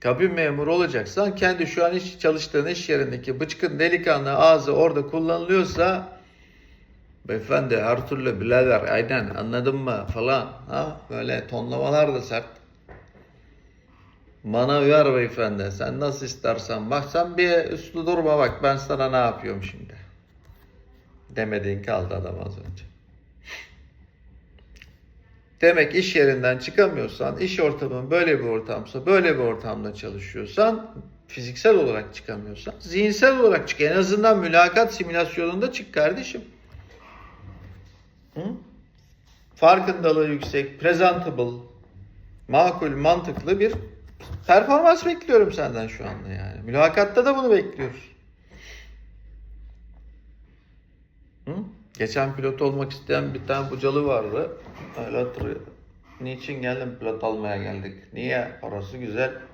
kabin memuru olacaksan kendi şu an iş çalıştığın iş yerindeki bıçkın delikanlı ağzı orada kullanılıyorsa beyefendi her türlü birader aynen anladın mı falan ha böyle tonlamalar da sert. Bana uyar beyefendi sen nasıl istersen bak sen bir üstü durma bak ben sana ne yapıyorum şimdi. Demediğin kaldı adam az önce. Demek iş yerinden çıkamıyorsan, iş ortamın böyle bir ortamsa, böyle bir ortamda çalışıyorsan, fiziksel olarak çıkamıyorsan, zihinsel olarak çık. En azından mülakat simülasyonunda çık kardeşim. Hı? Farkındalığı yüksek, presentable, makul, mantıklı bir performans bekliyorum senden şu anda yani. Mülakatta da bunu bekliyoruz. Hı? Geçen pilot olmak isteyen bir tane bucalı vardı. Öyle hatırlıyorum. Niçin geldim pilot almaya geldik? Niye? Parası güzel.